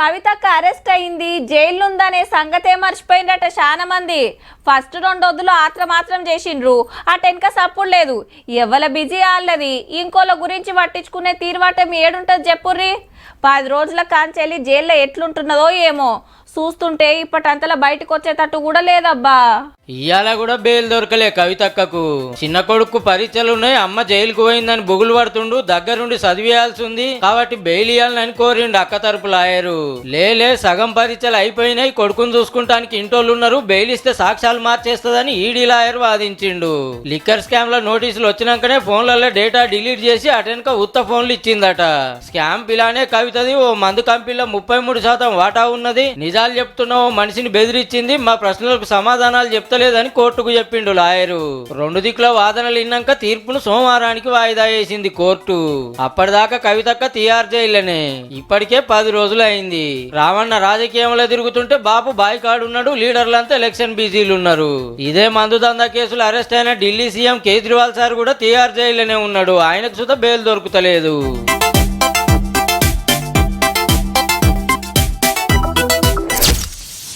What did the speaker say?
కవితక్క అరెస్ట్ అయింది జైలుందనే సంగతే మర్చిపోయిందట చాలా మంది ఫస్ట్ రెండు వద్దులు ఆత్రమాత్రం చేసిండ్రు. ఆ టెన్క సప్పుడు లేదు. ఎవల బిజీ ఆళ్ళది ఇంకోల గురించి పట్టించుకునే తీరువాటం ఏడుంటది చెప్పుర్రి పది రోజుల కాంచెల్లి జైల్లో ఎట్లుంటున్నదో ఏమో. చూస్తుంటే ఇప్పటంతలా బయటకు వచ్చేటట్టు కూడా లేదబ్బా. ఇవాళ కూడా బెయిల్ దొరకలే కవితక్కకు. చిన్న కొడుకు పరీక్షలు ఉన్నాయి అమ్మ జైలుకు పోయిందని బొగులు పడుతుండు దగ్గరుండి చదివేయాల్సి ఉంది కాబట్టి బెయిల్ ఇవ్వాలని కోరిండు అక్క తరపు లాయరు. లేలే సగం పరీక్షలు అయిపోయినాయి కొడుకుని చూసుకుంటానికి ఇంటోళ్ళు ఉన్నారు బెయిల్ ఇస్తే సాక్ష్యాలు మార్చేస్తుందని ఈడీ లాయర్ వాదించిండు. లిక్కర్ స్కామ్లో నోటీసులు వచ్చినాకనే ఫోన్లలో డేటా డిలీట్ చేసి అటెనక ఉత్త ఫోన్లు ఇచ్చిందట. స్కామ్ ఇలానే కవితది ఓ మందు కంపెనీలో ముప్పై మూడు శాతం వాటా ఉన్నది. నిజాలు చెప్తున్న ఓ మనిషిని బెదిరించింది మా ప్రశ్నలకు సమాధానాలు చెప్తలేదని కోర్టుకు చెప్పిండు లాయరు. రెండు దిక్కుల వాదనలు విన్నాక తీర్పును సోమవారానికి వాయిదా వేసింది కోర్టు. అప్పటిదాకా కవితక్క తిహార్ జైల్లోనే ఇప్పటికే పది రోజులు అయింది రావణ రాజకీయంలో తిరుగుతుంటే బాబు బాయికాడు ఉన్నాడు లీడర్లంతా ఎలక్షన్ బిజీలు ఉన్నారు ఇదే మందు దందా కేసులు అరెస్ట్ అయిన ఢిల్లీ సీఎం కేజ్రీవాల్ సార్ కూడా తిహార్ జైల్లోనే ఉన్నాడు. ఆయనకు సుధా బెయిల్ దొరుకుతలేదు.